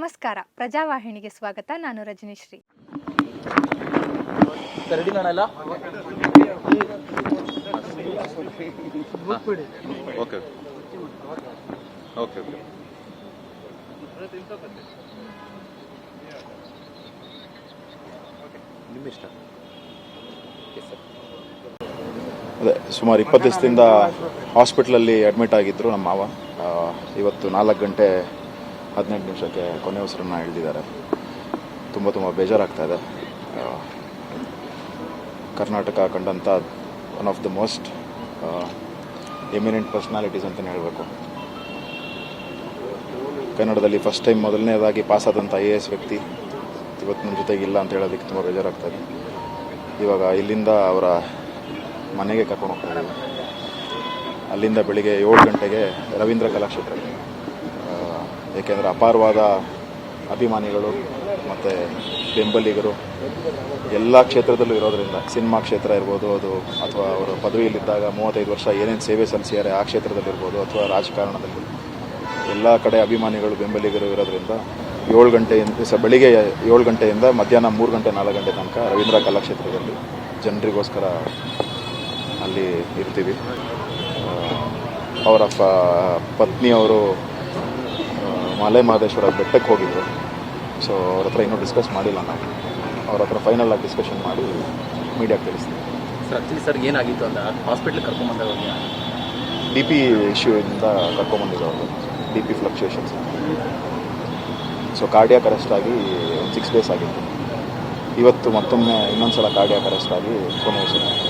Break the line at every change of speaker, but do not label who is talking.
ನಮಸ್ಕಾರ. ಪ್ರಜಾವಾಹಿನಿಗೆ ಸ್ವಾಗತ. ನಾನು ರಜನೀಶ್ರೀ.
ಅದೇ ಸುಮಾರು ಇಪ್ಪತ್ತು ದಿವಸದಿಂದ ಹಾಸ್ಪಿಟ್ಲಲ್ಲಿ ಅಡ್ಮಿಟ್ ಆಗಿದ್ದರು ನಮ್ಮ ಮಾವ. ಇವತ್ತು ನಾಲ್ಕು ಗಂಟೆ ಹದಿನೆಂಟು ನಿಮಿಷಕ್ಕೆ ಕೊನೆ ಉಸಿರನ್ನು ಹಿಡಿದಿದ್ದಾರೆ. ತುಂಬ ತುಂಬ ಬೇಜಾರಾಗ್ತಾ ಇದೆ. Karnataka ಕಂಡಂಥ one of the most eminent personalities ಅಂತಲೇ ಹೇಳಬೇಕು. ಕನ್ನಡದಲ್ಲಿ ಫಸ್ಟ್ ಟೈಮ್ ಮೊದಲನೇದಾಗಿ ಪಾಸಾದಂಥ ಐ ಎ ಎಸ್ ವ್ಯಕ್ತಿ ಇವತ್ತು ನನ್ನ ಜೊತೆಗೆ ಇಲ್ಲ ಅಂತ ಹೇಳೋದಕ್ಕೆ ತುಂಬ ಬೇಜಾರಾಗ್ತದೆ ಇವಾಗ ಇಲ್ಲಿಂದ ಅವರ ಮನೆಗೆ ಕರ್ಕೊಂಡು ಹೋಗ್ತಾ ಇದ್ದೀವಿ. ಅಲ್ಲಿಂದ ಬೆಳಿಗ್ಗೆ ಏಳು ಗಂಟೆಗೆ ರವೀಂದ್ರ ಕಲಾಕ್ಷೇತ್ರಕ್ಕೆ. ಆ, ಏಕೆಂದರೆ ಅಪಾರವಾದ ಅಭಿಮಾನಿಗಳು ಮತ್ತು ಬೆಂಬಲಿಗರು ಎಲ್ಲ ಕ್ಷೇತ್ರದಲ್ಲೂ ಇರೋದರಿಂದ ಸಿನಿಮಾ ಕ್ಷೇತ್ರ ಇರ್ಬೋದು, ಅದು ಅಥವಾ ಅವರು ಪದವಿಯಲ್ಲಿದ್ದಾಗ ಮೂವತ್ತೈದು ವರ್ಷ ಏನೇನು ಸೇವೆ ಸಲ್ಲಿಸಿದ್ದಾರೆ ಆ ಕ್ಷೇತ್ರದಲ್ಲಿರ್ಬೋದು ಅಥವಾ ರಾಜಕಾರಣದಲ್ಲಿ, ಎಲ್ಲ ಕಡೆ ಅಭಿಮಾನಿಗಳು, ಬೆಂಬಲಿಗರು ಇರೋದ್ರಿಂದ ಏಳು ಗಂಟೆಯಿಂದ ಸ, ಬೆಳಿಗ್ಗೆ ಏಳು ಗಂಟೆಯಿಂದ ಮಧ್ಯಾಹ್ನ ಮೂರು ಗಂಟೆ ನಾಲ್ಕು ಗಂಟೆ ತನಕ ರವೀಂದ್ರ ಕಲಾಕ್ಷೇತ್ರದಲ್ಲಿ ಜನರಿಗೋಸ್ಕರ ಅಲ್ಲಿ ಇರ್ತೀವಿ. ಅವರ ಪತ್ನಿಯವರು ಮಲೆ ಮಹದೇಶ್ವರ ಬೆಟ್ಟಕ್ಕೆ ಹೋಗಿದ್ದರು ಸೊ ಅವ್ರ ಹತ್ರ ಇನ್ನೂ ಡಿಸ್ಕಸ್ ಮಾಡಿಲ್ಲ ನಾವು. ಅವ್ರ ಹತ್ರ ಫೈನಲ್ ಆಗಿ ಡಿಸ್ಕಷನ್ ಮಾಡಿ ಮೀಡಿಯಾಗೆ ತಿಳಿಸ್ತೀವಿ.
ಸರ್ ಆ್ಯಕ್ಚುಲಿ ಸರ್ ಏನಾಗಿತ್ತು ಅಂತ ಹಾಸ್ಪಿಟ್ಲಿಗೆ ಕರ್ಕೊಂಬಂದಾಗ
ಡಿ ಪಿ ಇಶ್ಯೂಯಿಂದ ಕರ್ಕೊಂಬಂದಿದ್ರು ಅವರು B P fluctuations so cardiac arrest ಆಗಿ ಒಂದು ಸಿಕ್ಸ್ ಡೇಸ್ ಆಗಿತ್ತು. ಇವತ್ತು ಮತ್ತೊಮ್ಮೆ ಇನ್ನೊಂದು ಸಲ ಕಾರ್ಡಿಯಾಕ್ ಅರೆಸ್ಟ್ ಆಗಿ ಕೊನೆ ಉಸಿರು
ಲೇಟೆಸ್ಟ್